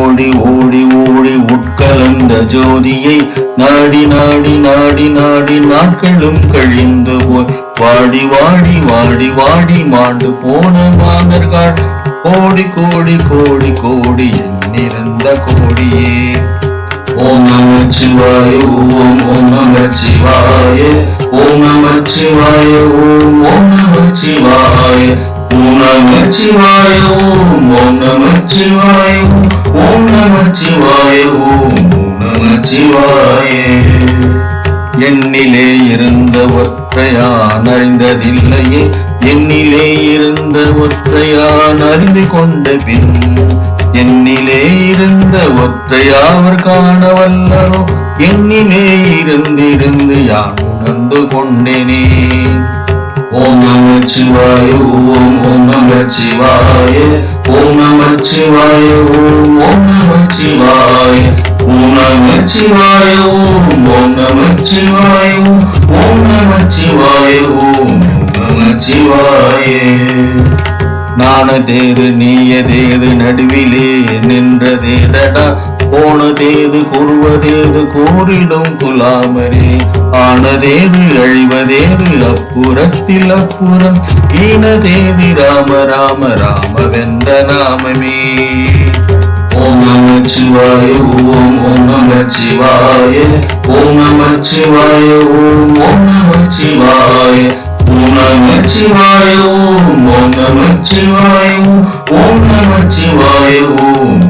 ஓடி ஓடி ஓடி உட்கலந்த ஜோதியை நாடி நாடி நாடி நாடி நாட்களும் கழிந்து போய் வாடி வாடி வாடி வாடி மாண்டு போன மாதர்கள். கோடி கோடி கோடி கோடி எண்ணிருந்த கோடியே. ஓம் நம சிவாய ஓம் ஓம் நம சிவாய ஓம் நம சிவாய ஓம் ஓம் நம சிவாய. ஓம் நம ஓம் ஓம் நம ஓம் நம ஓம் ஓம் நம இருந்த ஒற்றையான் அறிந்ததில்லையே. என்னிலே இருந்த ஒற்றையான் அறிந்து கொண்ட பின் என்னிலே இருந்த ஒற்றையாவர் காண வல்லரோ எண்ணிலே இருந்திருந்து யான் உணர்ந்து கொண்டேனே. ஓம் நம சிவாய ஓம் ஓம் நம சிவாய ஓம் நம சிவாய ஓம் ஓம் நம சிவாய ஓம் நம சிவாய ஓம் ஓம் நம சிவாய ஓம் நம சிவாய ஓம் நம சிவாய நானதேது நீயதேது நடுவிலே நின்றதேதடா போனதேது கூறுவதேது கூறிடும் குலாமரே. ஆனதேது அழிவதேது அப்புறத்தில் அப்புறம். ஈனதேதி ராம ராம ராம வெந்த நாமமே. ஓம் நம சிவாய ஓம் ஓம் நம சிவாய ஓம் நம சிவாய ஓம் ஓம் நம சிவாய. ஓம் நம சிவாய ஓம் ஓம் நம சிவாய ஓம் நம சிவாய ஓம்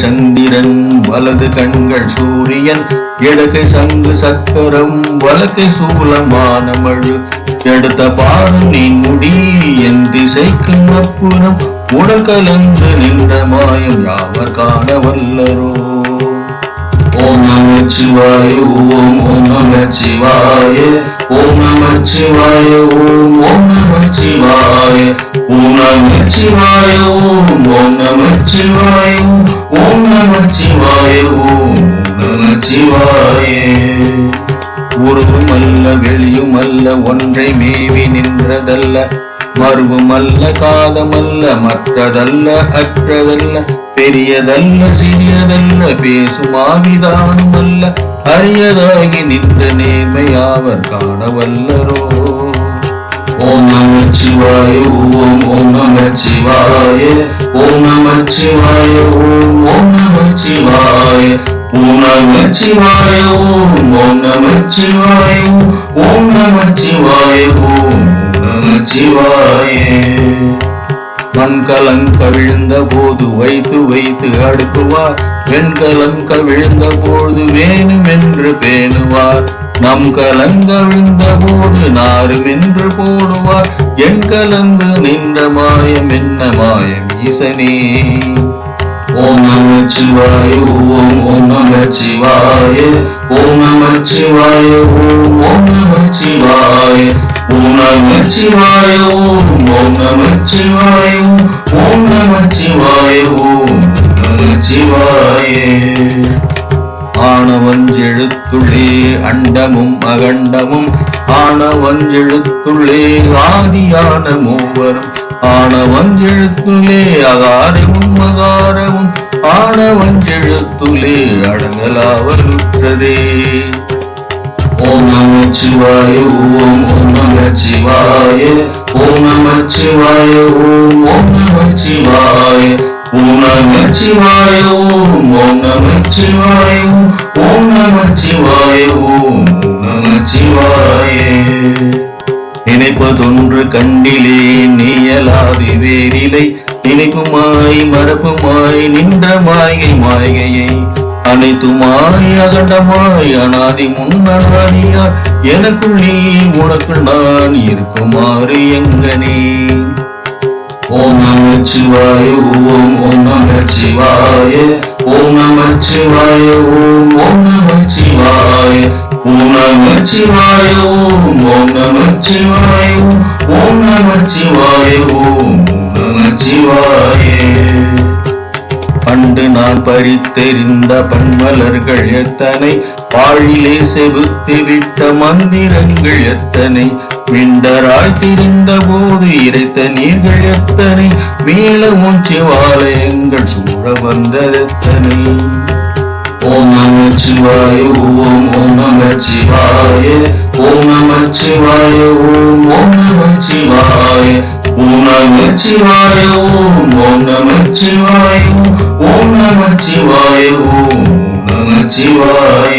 சந்திரன் வலது கண்கள் சூரியன் இடக்கை சங்கு சக்கரம் வலக்கை சூலமான மழு. எடுத்த பாதம் நீ முடி என் திசைக்கும் அப்புறம் உடல் கலந்து நின்ற மாயம் யாவர் காண வல்லரோ? ஓம் நம சிவாய ஓம் ஓம் நம சிவாய ஓம் நம சிவாய ஓம் ஓம் நம சிவாய ஓம் நம சிவாய ஓம் ஓம் நம சிவாய. ஓம் நம சிவாய ஓம் நம சிவாய உருவும் அல்ல வெளியும் அல்ல ஒன்றை மேவி நின்றதல்ல. மருவும் அல்ல காதமல்ல மற்றதல்ல அற்றதல்ல. பெரியதல்ல சிறியதல்ல பேசும் ஆவிதானும் அல்ல அரியதாகி நின்ற நேர்மையாவர் காணவல்லரோ. ஓம் நம சிவாய ஓம் ஓம் நம சிவாய நமச்சிவாய ஓம் ஓம் நமச்சிவாய ஓம் நமச்சிவாய ஓம் ஓம் நமச்சிவாய ஓம் நமச்சிவாய ஓம் நம சிவாய மண்கலங்க விழுந்த போது வைத்து வைத்து அடுக்குவார். வெண்கலங்க விழுந்த போது வேணும் என்று பேணுவார். நம் கலங்க விழுந்த போது நாரும் என்று போடுவார். என் கலந்து நின்ற மாயம் என்ன மாயம் ஈசனே. ஓம் நம சிவாய ஓம் ஓம் நம சிவாய ஓம் நம சிவாய ஓம் ஓம் நம சிவாய ஓம் நம சிவாய ஓம் ஓம் நம சிவாய ஓம் நம சிவாய ஓம் நம சிவாய. ஆணவஞ்செழுத்துள்ளே அண்டமும் அகண்டமும் ஆணவஞ்செழுத்துள்ளே ஆதியான மூவரும் ஆனவஞ்செழுத்துலே அகாரமும் அகாரமும் ஆனவஞ்செழுத்துலே அடங்கலாவலுற்றதே ஓம் நம சிவாய ஓம் ஓம் நம சிவாய ஓம் நம சிவாய ஓம் ஓம் நம சிவாய ஓம் நம சிவாய ஓம் ஓம் நம சிவாய ஓம் நம சிவாய ஓம் ஓம் நம சிவாய. நினைப்பதொன்று கண்டிலே நீயலாதி வேறிலை. நினைப்புமாய் மரப்புமாய் நின்ற மாயை மாயையை அனைத்துமாய் அகண்டமாய் அனாதி முன்னனாதியாய் எனக்குள் நீ உனக்கு நான் இருக்குமாறு எங்கனே. ஓம் நமச்சிவாய ஓம் ஓம் நமச்சிவாய ஓம் நமச்சிவாய ஓம் ஓம் நமச்சிவாய ஓம் நமச்சிவாய ஓம் ஓம் நமச்சிவாய ஓம் நமச்சிவாய ஓம் நமச்சிவாய பண்டு நான் பறித்தெறிந்த பன்மலர்கள் எத்தனை? பாழிலே செபுத்து விட்ட மந்திரங்கள் எத்தனை? விண்டராய் திரிந்த போது இறைத்த நீர்கள் எத்தனை? மேல சிவாலயங்கள் சூழ வந்ததெத்தனை ஓம் நம சிவாய ஓம் ஓம் நம சிவாய ஓம் நம சிவாய ஓம் ஓம் நம சிவாய ஓம் நம சிவாய ஓம் ஓம் நம சிவாய ஓம் நம சிவாய ஓம் நம சிவாய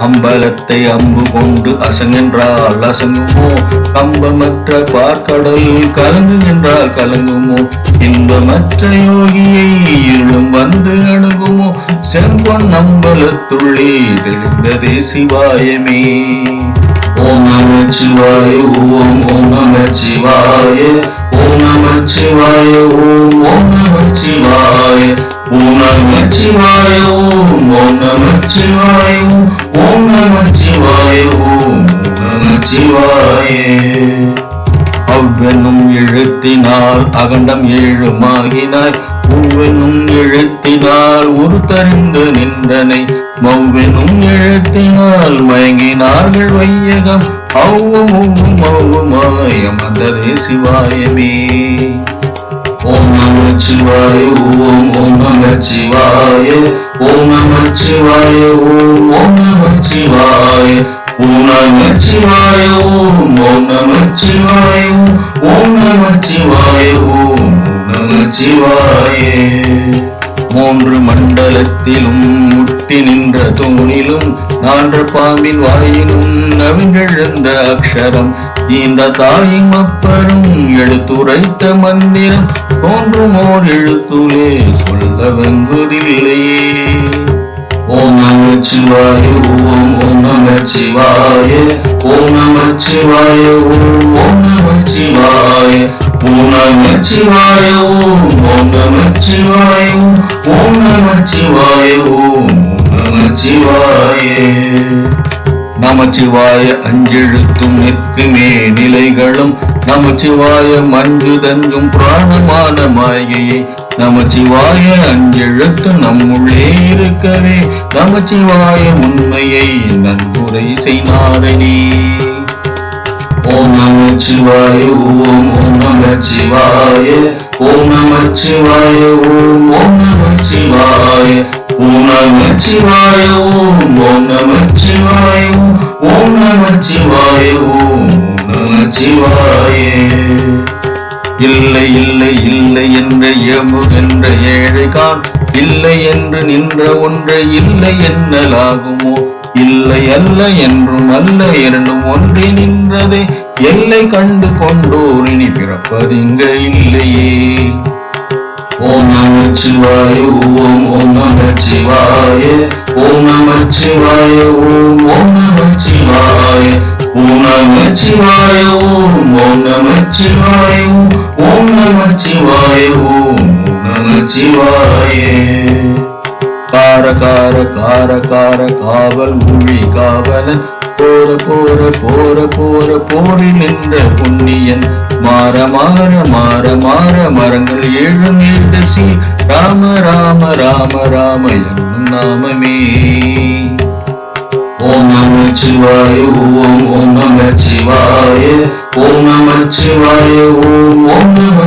அம்பலத்தை அம்பு கொண்டு அசங்கென்றால் அசங்குமோ? கம்பமற்ற பார்க்கடல் கலங்குகின்றால் கலங்குமோ? இன்பமற்ற யோகியை இழும் வந்து அணுகுமோ? செம்பொன் அம்பலத்துள்ளே தெளிந்ததே சிவாயமே. ஓம் நம சிவாய ஓம் ஓம் நம சிவாய ஓம் நம சிவாய ஓம் ஓம் நம சிவாய. ஓம் நம சிவாய ஓம் ஓம் நம சிவாய ஓம் நம சிவாய ஓம் நம சிவாய. அவ்வெனும் எழுத்தினால் அகண்டம் ஏழுமாகினாய். பூவெனும் எழுத்தினால் உருத்தறிந்து நின்றனை. மௌவெனும் எழுத்தினால் மயங்கினார்கள் வையகம். அவ்வமும் மௌவுமாய் அமர்ந்ததே சிவாயமே. ஓம் நம சிவாய ஓம் ஓம் நம சிவாய ஓம் நம சிவாய ஓம் ஓம் நம சிவாய. ஓம் நம ஓம் ஓம் நம ஓம் நம ஓம் நம மூன்று மண்டலத்திலும் முட்டி நின்ற தூணிலும் நான்ற பாம்பின் வாயிலும் நவிழந்த அக்ஷரம். இந்த தாயும் அப்பரும் எடுத்துரைத்த மந்திரம். தோன்றுமோர் எழுத்துலே சொல்ல வங்குதில்லையே. ஓம் நமச்சிவாய ஓம் ஓம் நமச்சிவாய ஓம் நமச்சிவாய ஓம் ஓம் நம ஓம் நமச்சிவாய ஓம் ஓம் நமச்சிவாய ஓம் நமச்சிவாய ஓம் நமச்சிவாய நமச்சிவாய அஞ்செழுத்தும் நிற்குமே நிலைகளும் நமச்சிவாய மஞ்சு தங்கும் பிராணமான மாயையை நமச்சிவாய அஞ்செழுத்து நம்முள்ளே இருக்கவே. நமச்சிவாய உண்மையை நன்முறை செய்நாதனே. ஓம் நமச்சிவாய ஓம் ஓம் நமச்சிவாய ஓம் நமச்சிவாய ஓம் ஓம் நமச்சிவாய. ஓம் நமச்சிவாய ஓம் ஓம் நமச்சிவாய ஓம் நமச்சிவாய ஓம் நமச்சிவாய. இல்லை இல்லை இல்லை என்ற ஏமுகின்ற ஏழைகான் இல்லை என்று நின்ற ஒன்றை இல்லை என்னலாகுமோ? இல்லை அல்ல என்றும் அல்ல இரண்டும் ஒன்றி நின்றதே. எல்லை கண்டு கொண்டோர் இனி பிறப்பதிங்க இல்லையே. ஓம் நம சிவாய ஓம் ஓம் நம சிவாய ஓம் நம சிவாய ஓம் ஓம் நம சிவாய ஓம் நம சிவாய ஓம் ஓம் நம சிவாய. ஓம் நம சிவாய ஓம் நமச்சிவாய கார கார கார கார காவல் மொழி காவலன் போற போற போற போற போரில் நின்ற புண்ணியன். மாற மாற மாற மாற மரங்கள் ஏழும் எழுத ராம ராம ராம ராம என்னும் நாமமே. ஓம் நமச்சிவாய ஓம் ஓம் நமச்சிவாய. ஓம் நம ஓம் ஓம் நம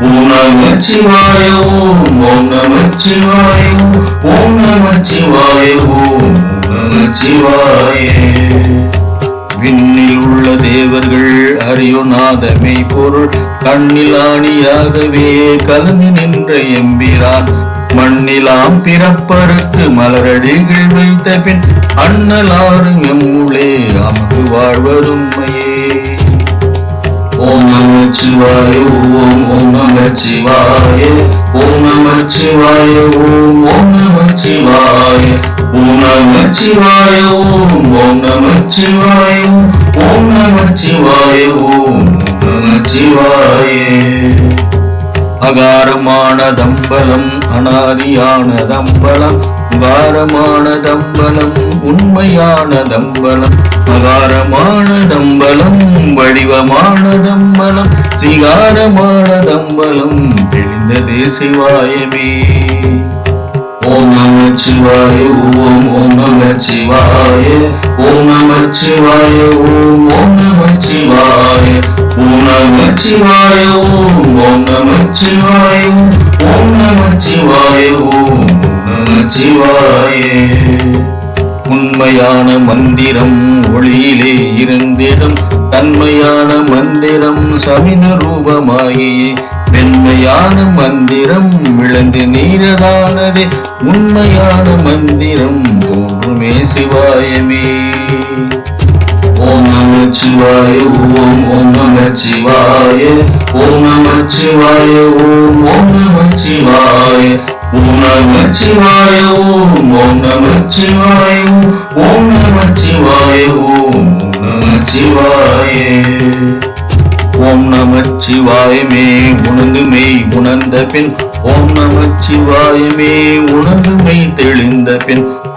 ஓம் நம ஓம் ஓம் நம ஓம் நம ஓம் நம விண்ணில் உள்ள தேவர்கள் அறியுநாதமை பொருள் கண்ணில் ஆணியாகவே கலந்து நின்ற எம்பிரான். மண்ணிலாம் பிறப்பறுத்து மலரடிகள் வைத்த பின் அண்ணலாறு எம்முளே அமக்கு வாழ்வதும் ஓம் நம சிவாய ஓம் ஓம் நம சிவாய ஓம் நமச்சிவாய ஓம் ஓம் நமச்சிவாய ஓம் நமச்சிவாய ஓம் ஓம் நமச்சிவாய ஓம் நமச்சிவாய ஓம் அகாரமான தம்பலம் அனாதியான தம்பலம் உகாரமான தம்பலம் உண்மையான தம்பலம் அகாரமான தம்பலம் வடிவமான தம்பலம் சிகாரமான தம்பலம் தெளிந்ததே சிவாயமே ஓம் நம சிவாய ஓம் ஓம் நம சிவாய ஓம் நம சிவாய ஓம் ஓம் நம சிவாய. ஓம் நம சிவாய ஓம் ஓம் நம நமச்சிவாய ஓம் நமச்சிவாய ஓம் நமச்சிவாய உண்மையான மந்திரம் ஒளியிலே இருந்திடும் தன்மையான மந்திரம் சமித ரூபமாகியே வெண்மையான மந்திரம் விளந்து நீரதானதே உண்மையான மந்திரம் தோன்றுமே சிவாயமே. ஓம் நமச்சிவாய ஓம் ஓம் நமச்சிவாய ஓம் நமச்சிவாய ஓம் ஓம் நமச்சிவாய ஓம் நமச்சிவாய ஓம் ஓம் நமச்சிவாய ஓம் நமச்சிவாய ஓம் நமச்சிவாய ஓம் நமச்சிவாயமே உணர்ந்து மெய் உணர்ந்த பின் ஓம் நமச்சிவாயமே உணர்ந்து மெய் தெளிந்த பின்